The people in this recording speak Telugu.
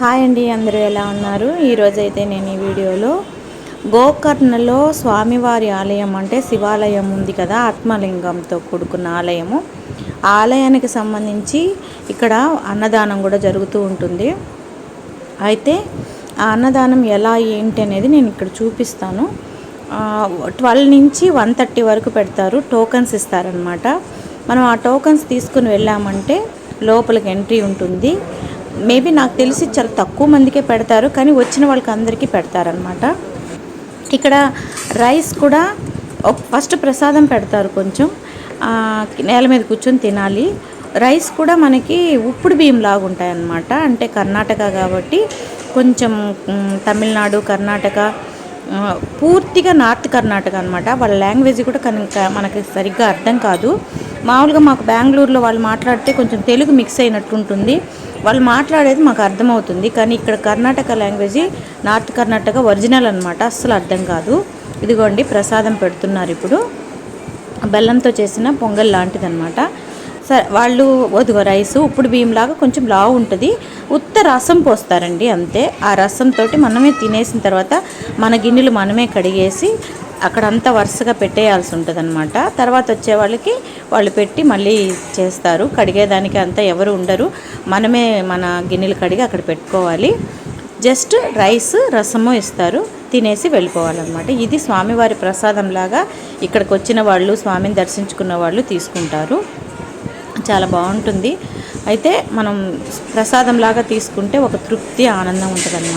హాయ్ అండి అందరూ ఎలా ఉన్నారు? ఈరోజైతే నేను ఈ వీడియోలో గోకర్ణలో స్వామివారి ఆలయం అంటే శివాలయం ఉంది కదా ఆత్మలింగంతో కూడుకున్న ఆలయము. ఆ ఆలయానికి సంబంధించి ఇక్కడ అన్నదానం కూడా జరుగుతూ ఉంటుంది. అయితే ఆ అన్నదానం ఎలా ఏంటి అనేది నేను ఇక్కడ చూపిస్తాను. ట్వెల్వ్ నుంచి వన్ థర్టీ వరకు పెడతారు టోకన్స్ ఇస్తారనమాట మనం ఆ టోకన్స్ తీసుకుని వెళ్ళామంటే లోపలికి ఎంట్రీ ఉంటుంది. మేబీ నాకు తెలిసి చాలా తక్కువ మందికే పెడతారు కానీ వచ్చిన వాళ్ళకి అందరికీ పెడతారనమాట ఇక్కడ రైస్ కూడా ఫస్ట్ ప్రసాదం పెడతారు కొంచెం. నేల మీద కూర్చొని తినాలి. రైస్ కూడా మనకి ఉప్పుడు బియ్యం లాగా ఉంటాయన్నమాట. అంటే కర్ణాటక కాబట్టి కొంచెం తమిళనాడు కర్ణాటక పూర్తిగా నార్త్ కర్ణాటక అనమాట వాళ్ళ లాంగ్వేజ్ కూడా కనుక మనకి సరిగ్గా అర్థం కాదు. మామూలుగా మాకు బెంగళూరులో వాళ్ళు మాట్లాడితే కొంచెం తెలుగు మిక్స్ అయినట్టు ఉంటుంది వాళ్ళు మాట్లాడేది మాకు అర్థమవుతుంది. కానీ ఇక్కడ Karnataka language north Karnataka original అనమాట అస్సలు అర్థం కాదు. ఇదిగోండి ప్రసాదం పెడుతున్నారు ఇప్పుడు. బెల్లంతో చేసిన పొంగల్ లాంటిదనమాట సరే వాళ్ళు వదిగో రైస్ ఉప్పుడు బియ్యంలాగా కొంచెం లావు ఉంటుంది. ఉత్త రసం పోస్తారండి అంతే. ఆ రసంతో మనమే తినేసిన తర్వాత మన గిన్నెలు మనమే కడిగేసి అక్కడంతా వరుసగా పెట్టేయాల్సి ఉంటుంది అనమాట తర్వాత వచ్చే వాళ్ళకి వాళ్ళు పెట్టి మళ్ళీ చేస్తారు. కడిగేదానికి అంతా ఎవరు ఉండరు. మనమే మన గిన్నెలు కడిగి అక్కడ పెట్టుకోవాలి. జస్ట్ రైస్ రసము ఇస్తారు. తినేసి వెళ్ళిపోవాలన్నమాట. ఇది స్వామివారి ప్రసాదం లాగా ఇక్కడికి వచ్చిన వాళ్ళు స్వామిని దర్శించుకున్న వాళ్ళు తీసుకుంటారు. చాలా బాగుంటుంది. అయితే మనం ప్రసాదం లాగా తీసుకుంటే ఒక తృప్తి ఆనందం ఉంటుంది